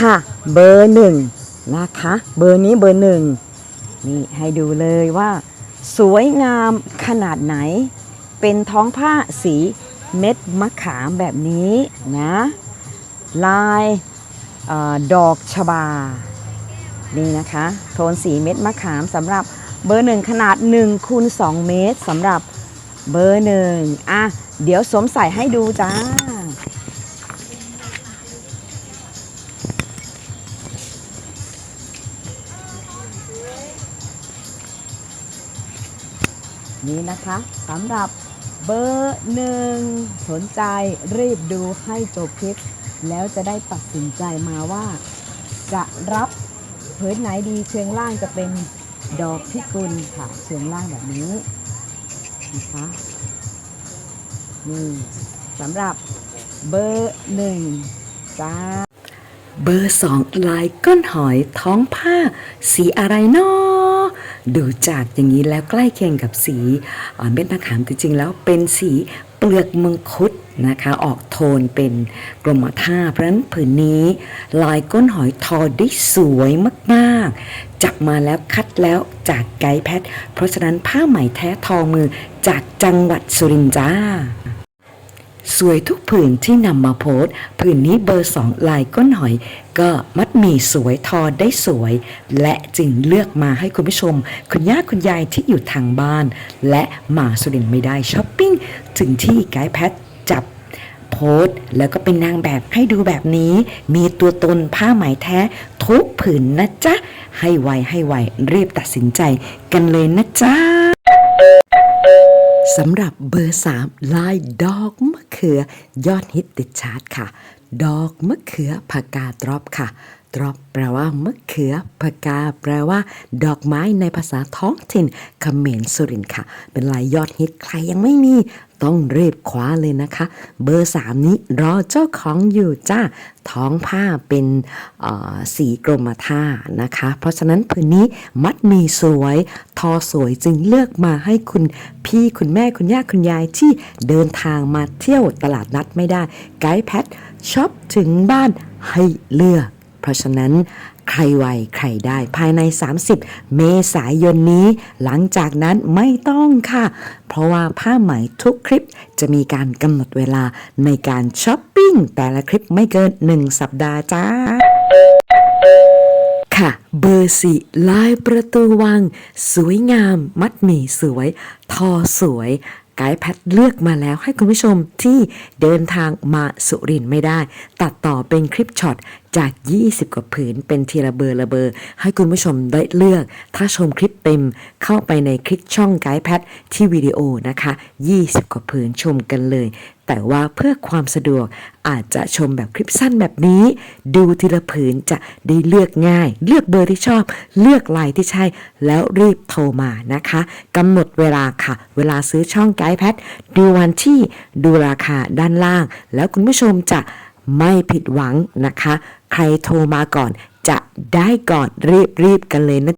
ค่ะ เบอร์หนึ่งนะคะ เบอร์นี้เบอร์หนึ่งนี่ให้ดูเลยว่า สวยงามขนาดไหน เป็นท้องผ้าสีเม็ดมะขามแบบนี้นะลายออดอกชบา นี่นะคะ โทนสีเม็ดมะขามสำหรับเบอร์หนึ่งขนาด1คูณ2เมตรสำหรับเบอร์หนึ่งอะ เดี๋ยวสวมใส่ให้ดูจ้า นี่นะคะสำหรับเบอร์หนึ่งสนใจรีบดูให้จบคลิป แล้วจะได้ตัดสินใจมาว่า จะรับเพิร์ไหนดีเชิงล่างจะเป็นดอกพิกุลค่ะเชิงล่างแบบนี้นะคะนี่สำหรับเบอร์หนึ่งจ้าเบอร์สองลายก้นหอยท้องผ้า สีอะไรนาะ ดูจากอย่างนี้แล้วใกล้เคียงกับสีเม็ดมะขามจริงๆแล้วเป็นสีเปลือกมังคุดนะคะออกโทนเป็นกรมท่าเพราะฉะนั้นผืนนี้ลายก้นหอยทอได้สวยมากๆ จับมาแล้วคัดแล้วจากไกด์แพท เพราะฉะนั้นผ้าไหมแท้ทอมือจากจังหวัดสุรินทร์จ้า สวยทุกผืนที่นำมาโพสผืนนี้เบอร์สองลายก้นหอย ก็มัดหมีสวยทอได้สวย และจึงเลือกมาให้คุณผู้ชม คุณย่าคุณยายที่อยู่ทางบ้าน และมาสุรินไม่ได้ช้อปปิ้งถึงที่ไกด์แพทจับโพสแล้วก็เป็นนางแบบให้ดูแบบนี้ มีตัวตนผ้าไหมแท้ทุกผืนนะจ๊ะ ให้ไวให้ไวรีบตัดสินใจกันเลยนะจ๊ะ สำหรับเบอร์สามลายดอกมะเขือยอดฮิตติดชาร์ตค่ะ ดอกมะเขือผักกาดรอปค่ะดรอปแปลว่ามะเขือผักกาแปลว่า ดอกไม้ในภาษาท้องถิ่นเขมรสุรินค่ะ เป็นลายยอดฮิตใครยังไม่มี ต้องรีบคว้าเลยนะคะ เบอร์ 3 นี้รอเจ้าของอยู่จ้าท้องผ้าเป็นสีกรมท่านะคะ เพราะฉะนั้นผืนนี้มัดมีสวย ทอสวยจึงเลือกมาให้คุณพี่คุณแม่คุณย่าคุณยายที่เดินทางมาเที่ยวตลาดนัดไม่ได้ ไกด์แพทช็อปถึงบ้านให้เลือก เพราะฉะนั้น ใครไวใครได้ภายใน 30 เมษายนนี้ หลังจากนั้นไม่ต้องค่ะ เพราะว่าผ้าไหมทุกคลิปจะมีการกำหนดเวลาในการช้อปปิ้งแต่ละคลิปไม่เกิน 1 สัปดาห์จ้าค่ะ เบอร์สี่ลายประตูวัง สวยงาม มัดหมี่สวย ทอสวย ไกด์แพทเลือกมาแล้วให้คุณผู้ชมที่เดินทางมาสุรินทร์ไม่ได้ ตัดต่อเป็นคลิปช็อตจาก 20 กว่าผืนเป็นทีละเบอร์ละเบอร์ ให้คุณผู้ชมได้เลือก ถ้าชมคลิปเต็มเข้าไปในคลิกช่องไกด์แพทที่วิดีโอนะคะ 20 กว่าผืนชมกันเลย แต่ว่าเพื่อความสะดวกอาจจะชมแบบคลิปสั้นแบบนี้ ดูทีละผืนจะได้เลือกง่าย เลือกเบอร์ที่ชอบ เลือกลายที่ใช่ แล้วรีบโทรมานะคะกำหนดเวลาค่ะ เวลาซื้อช่องไกด์แพทดูวันที่ดูราคาด้านล่าง แล้วคุณผู้ชมจะไม่ผิดหวังนะคะ ใครโทรมาก่อนจะได้ก่อนรีบรีบๆกันเลยนะ